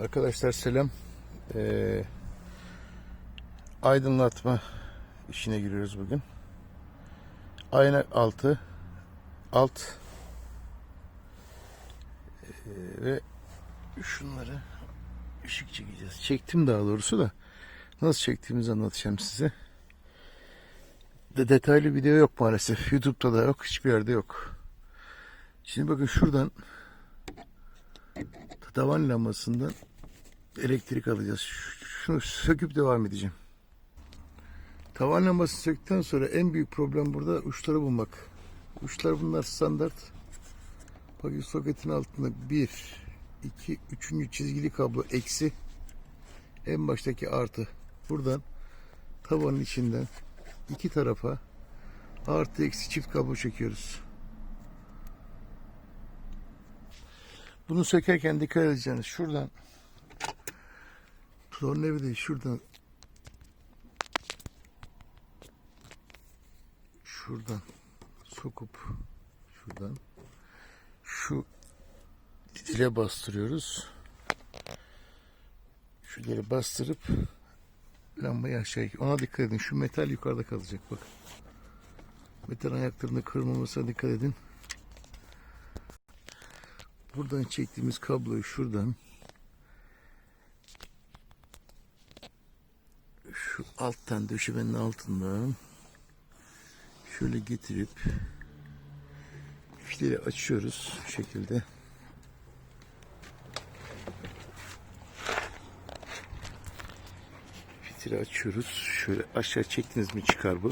Arkadaşlar selam. Ee, aydınlatma işine giriyoruz bugün. Ayna altı, alt ee, ve şunları ışık çekeceğiz. Çektim daha doğrusu da nasıl çektiğimizi anlatacağım size. De detaylı video yok maalesef. YouTube'da da yok, hiçbir yerde yok. Şimdi bakın şuradan tavan lambasından elektrik alacağız. Şunu söküp devam edeceğim. Tavan lambasını söktükten sonra en büyük problem burada uçları bulmak. Uçlar bunlar standart. Bakın soketin altında bir, iki, üçüncü çizgili kablo eksi. En baştaki artı. Buradan tavanın içinden iki tarafa artı eksi çift kablo çekiyoruz. Bunu sökerken dikkat edeceğiniz şuradan tornavidayı şuradan şuradan sokup şuradan şu dile bastırıyoruz. Şu bastırıp lambayı aşağı ona dikkat edin. Şu metal yukarıda kalacak bak. Metal ayaklarını kırmamasına dikkat edin. Buradan çektiğimiz kabloyu şuradan şu alttan döşemenin altından şöyle getirip fitili açıyoruz şu şekilde. Fitili açıyoruz. Şöyle aşağı çektiniz mi çıkar bu.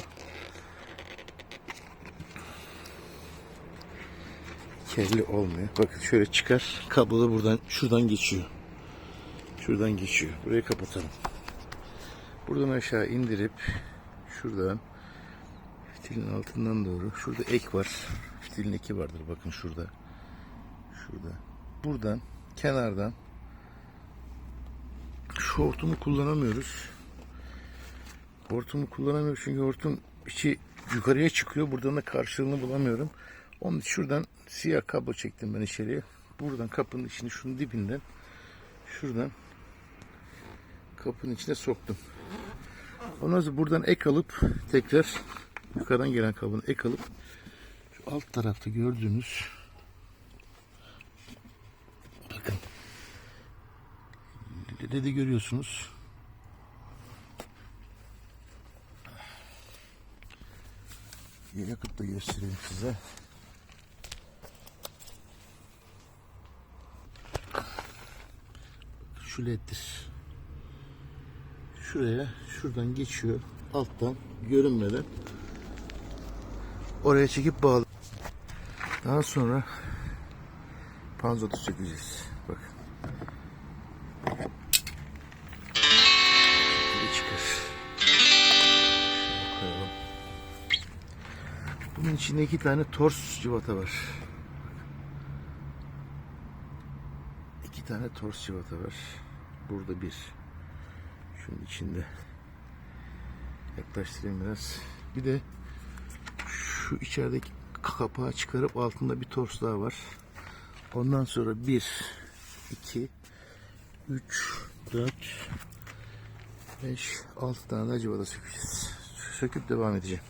Kelli olmuyor. Bakın şöyle çıkar. Kablo da buradan şuradan geçiyor. Şuradan geçiyor. Burayı kapatalım. Buradan aşağı indirip şuradan fitilin altından doğru. Şurada ek var. Fitilin eki vardır. Bakın şurada. Şurada. Buradan kenardan şu hortumu kullanamıyoruz. Hortumu kullanamıyoruz çünkü hortum içi yukarıya çıkıyor. Buradan da karşılığını bulamıyorum. Onun şuradan siyah kablo çektim ben içeriye. Buradan kapının içini şunun dibinden şuradan kapının içine soktum. Ondan sonra buradan ek alıp tekrar yukarıdan gelen kablonu ek alıp şu alt tarafta gördüğünüz bakın dedi görüyorsunuz. Yakıp da göstereyim size. Şu. Şuraya, şuradan geçiyor. Alttan görünmeden. Oraya çekip bağlı. Daha sonra panzotu sökeceğiz. Bak. Şöyle çıkar. Bunun içinde iki tane tors civata var. İki tane tors civata var. Burada bir. Şunun içinde. Yaklaştırayım biraz. Bir de şu içerideki kapağı çıkarıp altında bir tors daha var. Ondan sonra bir, iki, üç, dört, beş, altı tane daha civata sökeceğiz. Söküp devam edeceğim.